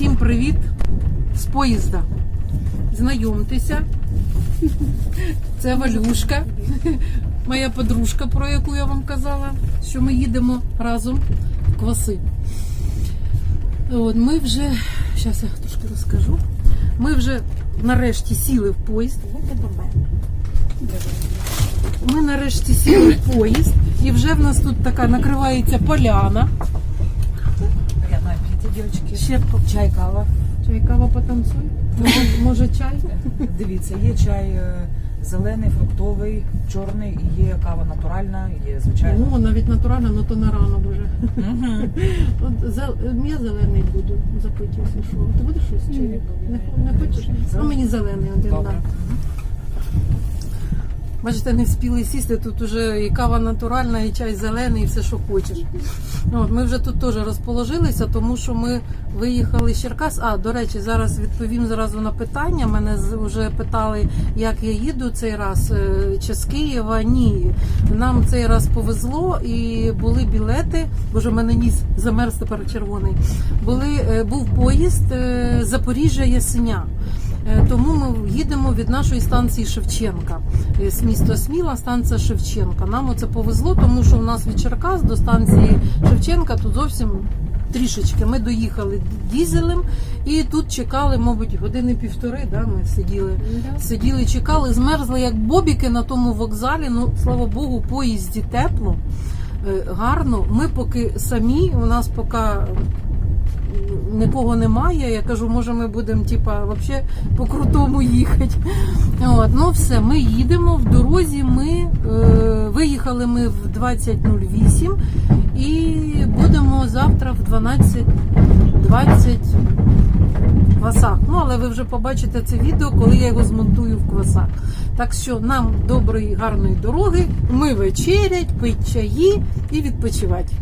Всім привіт з поїзда. Знайомтеся. Це Валюшка, моя подружка, про яку я вам казала, що ми їдемо разом в кваси. От, ми вже, зараз я трошки розкажу. Ми вже нарешті сіли в поїзд. Ми нарешті сіли в поїзд, і вже в нас тут така накривається поляна. Девочки. Ще Чай, кава. чай, кава потанцуй. Може, може чай? Дивіться, є чай е, зелений, фруктовий, чорний, є кава натуральна, є звичайна. О, навіть натурально, але то на рано дуже. Я зелений буду запити, що. Ти будеш щось чи? Не, не хочеш? Ну мені зелений один да. Бачите, не встигли сісти, тут уже і кава натуральна, і чай зелений, і все, що хочеш. От, ми вже тут теж розположилися, тому що ми виїхали з Черкас. А, до речі, зараз відповім зразу на питання. Мене вже питали, як я їду цей раз, е, чи з Києва. Ні. Нам цей раз повезло і були білети. Боже, в мене ніс замерз тепер червоний. Були, е, був поїзд е, Запоріжжя Ясеня. Е, Тому ми їдемо від нашої станції Шевченка. Е, З міста Сміла, станція Шевченка. Нам оце повезло, тому що у нас від Черкас до станції Шевченка тут зовсім трішечки. Ми доїхали дізелем і тут чекали, мабуть, години півтори. Да, ми сиділи. Сиділи, чекали, змерзли як бобіки на тому вокзалі. Ну, слава Богу, поїзді тепло, е, гарно. Ми поки самі, у нас поки нікого немає. Я кажу, може, ми будемо типа вообще по крутому їхати. От, ну все, ми їдемо в дорозі. Ми е, виїхали ми в 20.08 і будемо завтра в 12.20 в квасах. Ну, але ви вже побачите це відео, коли я його змонтую в квасах. Так що нам доброї, гарної дороги, ми вечерять, пить чаї і відпочивати.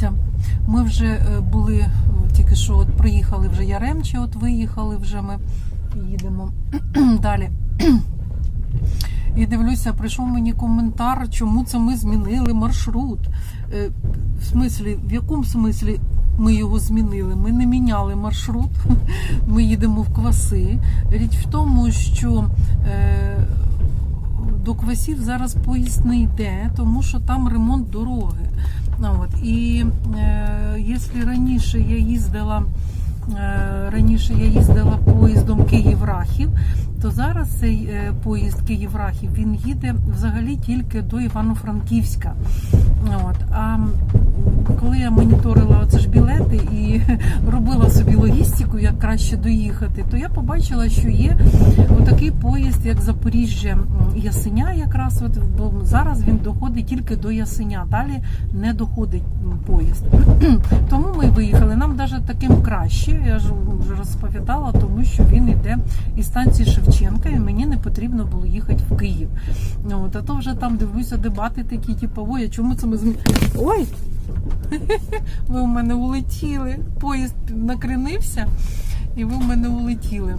Там дивиться. Ми вже е, були е, тільки що от приїхали вже Яремче, от виїхали вже ми їдемо далі. І дивлюся, прийшов мені коментар, чому це ми змінили маршрут. Е, В смислі, в якому смислі ми його змінили? Ми не міняли маршрут, ми їдемо в кваси. Річ в тому, що до квасів зараз поїзд не йде, тому що там ремонт дороги. От. І е, якщо раніше я їздила. е, Раніше я їздила поїздом Київ-Рахів, то зараз цей е, поїзд Київ-Рахів він їде взагалі тільки до Івано-Франківська. От. А коли я моніторила оце ж білети і робила собі логістику, як краще доїхати, то я побачила, що є отакий поїзд, як Запоріжжя Ясеня, якраз от бо зараз він доходить тільки до Ясеня. Далі не доходить поїзд. Тому ми виїхали. Нам навіть таким краще. Я ж вже розповідала, тому що він йде із станції Шевченка, і мені не потрібно було їхати в Київ. От, а то вже там дивлюся дебати такі, типу, ой, чому це ми зм... Ой! Ви в мене улетіли. Поїзд накренився, і ви в мене улетіли.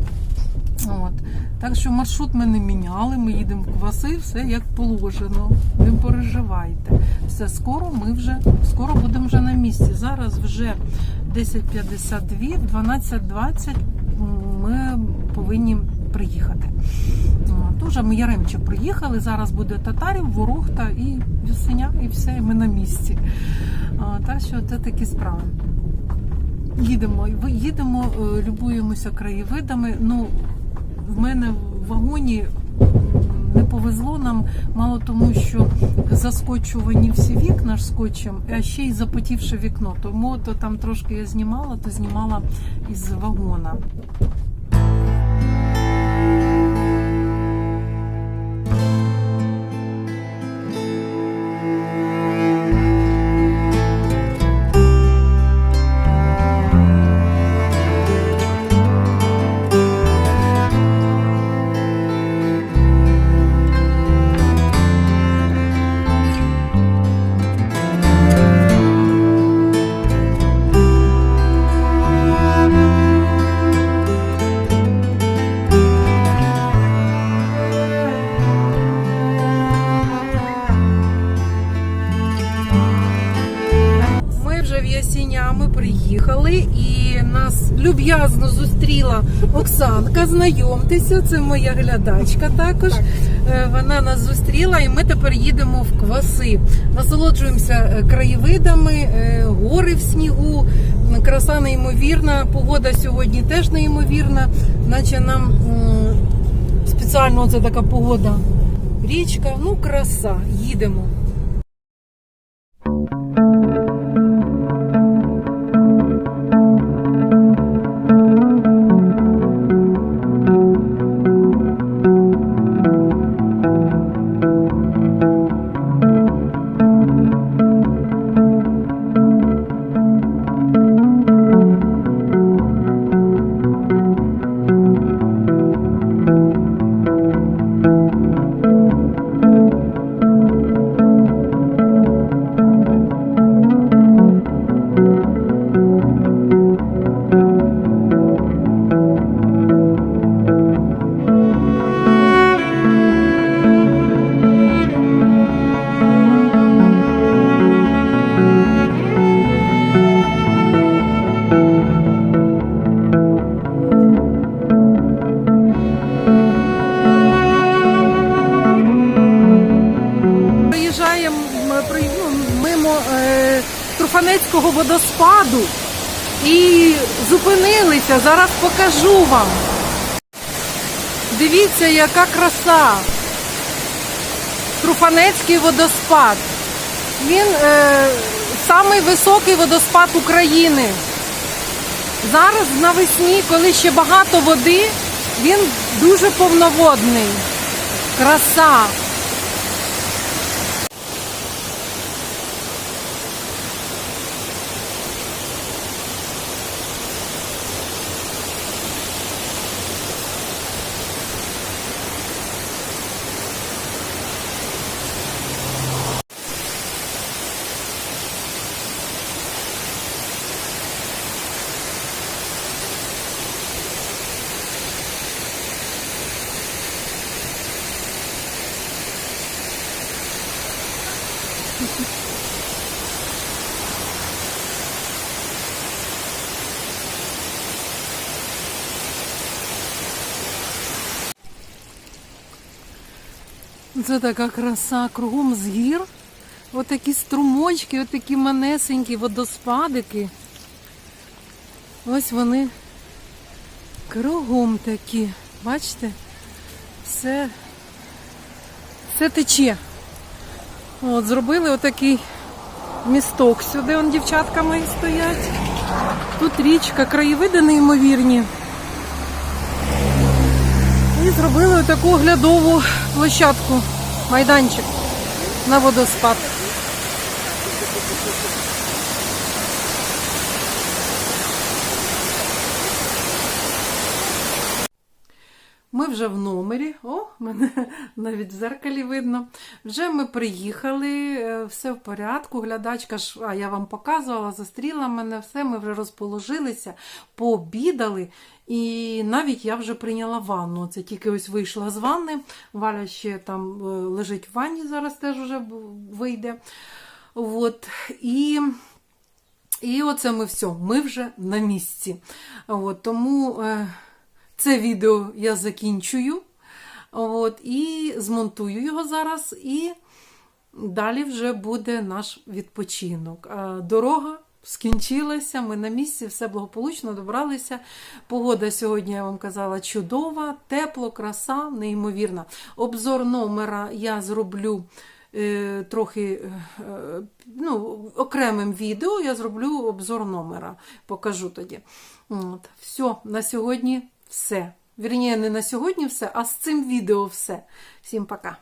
От. Так що маршрут ми не міняли, ми їдемо в кваси, все як положено. Не переживайте. Все, скоро ми вже скоро будемо вже на місці. Зараз вже 10.52, 12.20 ми повинні приїхати. От, Уже ми Яремче приїхали. Зараз буде татарів, ворохта і Ясеня, і все, і ми на місці. Так що це такі справи. Їдемо, їдемо, е, любуємося краєвидами. Ну, в мене в вагоні не повезло нам, мало тому, що заскочувані всі вікна ж скотчем, а ще й запотівше вікно. Тому то там трошки я знімала, то знімала із вагона. Зустріла Оксанка. Знайомтеся, це моя глядачка також. Е, Вона нас зустріла, і ми тепер їдемо в кваси. Насолоджуємося е, краєвидами, е, гори в снігу. Краса неймовірна. Погода сьогодні теж неймовірна, наче нам спеціально це така погода. Річка, ну краса, їдемо. Водоспаду і зупинилися. Зараз покажу вам. Дивіться, яка краса. Труфанецький водоспад. Він е, самий високий водоспад України. Зараз навесні, коли ще багато води, він дуже повноводний. Краса. Це така краса кругом з гір. Отакі струмочки, отакі манесенькі водоспадики. Ось вони кругом такі. Бачите? Все, все тече. От, зробили отакий місток сюди, он дівчатка мої стоять. Тут річка, краєвиди неймовірні. Зробили таку оглядову площадку, майданчик на водоспад. Ми вже в номері. О, мене навіть в зеркалі видно. Вже ми приїхали, е, все в порядку. Глядачка ж, а я вам показувала, зустріла мене, все, ми вже розположилися, пообідали. І навіть я вже прийняла ванну. Це тільки ось вийшла з ванни. Валя ще там е, лежить в ванні, зараз теж вже вийде. От. І і оце ми все, ми вже на місці. От, тому е, це відео я закінчую. От, і змонтую його зараз. І далі вже буде наш відпочинок. Дорога скінчилася, ми на місці, все благополучно добралися. Погода сьогодні, я вам казала, чудова, тепло, краса, неймовірна. Обзор номера я зроблю. е, Трохи е, ну, окремим відео я зроблю обзор номера, покажу тоді. От. Все, на сьогодні все. Вірніше, не на сьогодні все, а з цим відео все. Всім пока.